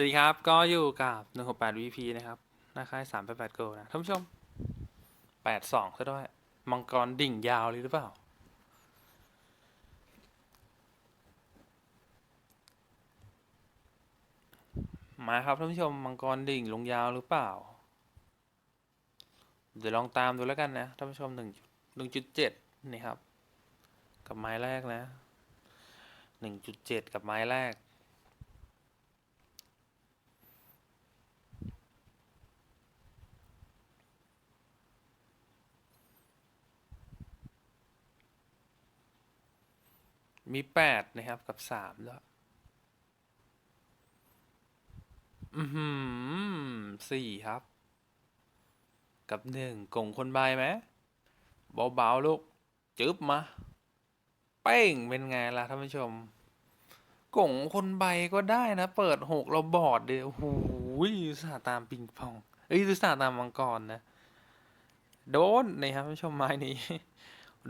วัสดีครับ ก็อยู่กับ168 VP นะครับนาค่าย388 Go นะท่านผู้ชม 82ซะด้วย มังกรดิ่งยาวเลยหรือเปล่า มาครับท่านผู้ชม มังกรดิ่งลงยาวหรือเปล่า เดี๋ยวลองตามดูแล้วกันนะท่านผู้ชม 1 1.7 นี่ครับ กับไม้แรกนะ 1.7 กับไม้แรก มีแปดนะครับกับสามแล้วอือหือสี่ครับ กับหนึ่งกงคนใบไหมเบาๆลูกจึ๊บมา เป้งเป็นไงล่ะท่านผู้ชมกงคนใบก็ได้นะ เปิดหกเราบอดเดียวโอ้โหอุสาตามปิงปอง เอ้ยุสาตามมังกรนะ โดนนะครับท่านผู้ชมไม้นี้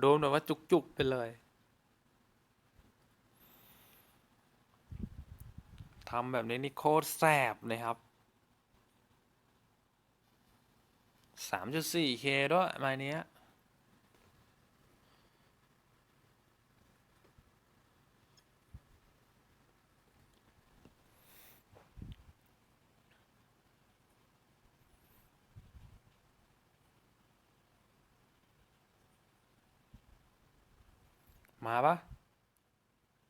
โดนแบบว่าจุกๆไปเลย ทำแบบนี้นี่โคตรแสบนะครับ 3.4K ด้วยไม้เนี้ยมาปะ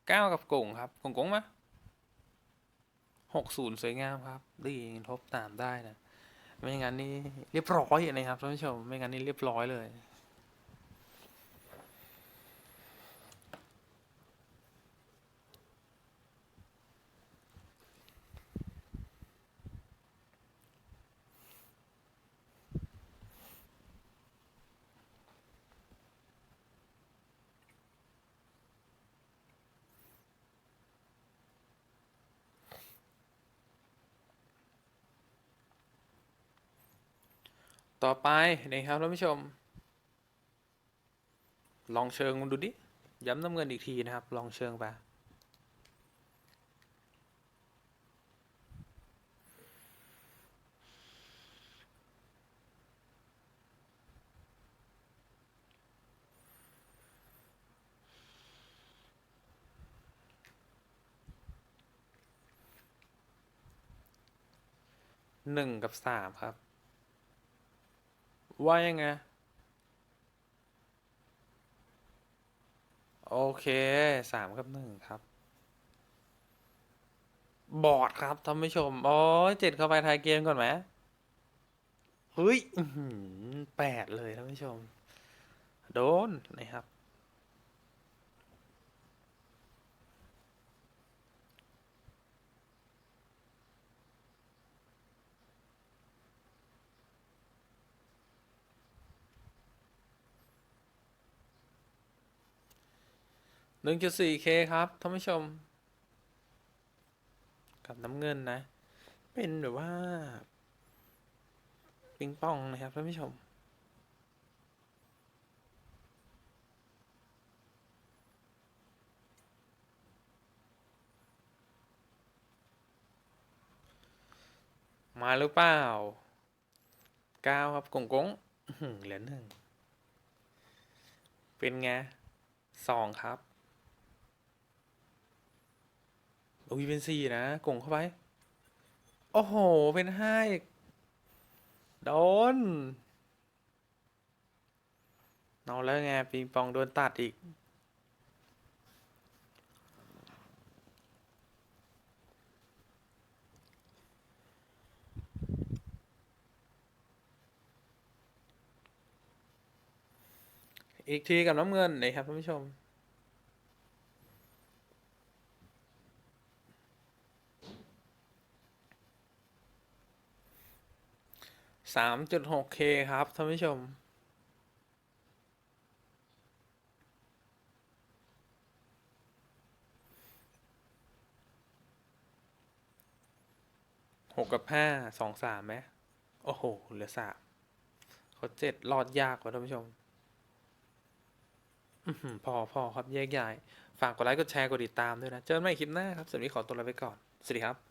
เก้ากับกุ่งครับกุ่งกงมะ หกศูนย์สวยงามครับดีทบตามได้นะ ไม่งั้นนี่เรียบร้อยนะครับท่านผู้ชม ไม่งั้นนี่เรียบร้อยเลย ต่อไปนะครับท่านผู้ชม ลองเชิงดูดิ ย้ำน้ำเงินอีกทีนะครับ ลองเชิงไปหนึ่งกับสามครับ ว่ายังไง โอเคสามกับหนึ่งครับ บอดครับท่านผู้ชม โอ้ยเจ็ดเข้าไปทายเกมก่อนไหมเฮ้ยแปดเลยท่านผู้ชม โดนนะครับ หนึ่งจุดสี่เคครับท่านผู้ชม กับน้ำเงินนะ เป็นแบบว่า ปิงปองนะครับท่านผู้ชมมาหรือเปล่าเก้าครับกงกงอื้อหือเหลือหนึ่ง เป็นไงสองครับ อุ้ยเป็นสี่นะกงเข้าไป โอ้โห เป็นห้าอีก โดนเอาแล้วไงปิงปองโดนตัดอีก อีกทีกับน้ำเงินนะครับท่านผู้ชม สามจุดหกเคครับท่านผู้ชม หกกับห้าสองสามไหมโอ้โห เหลือสามเขาเจ็ดรอดยากกว่าท่านผู้ชมอพอพอครับแยกย้าย ฝากกดไลค์ กดแชร์ กดติดตามด้วยนะ เจอกันใหม่คลิปหน้าครับสำหรับวันนี้ขอตัวลาไปก่อน สวัสดีครับ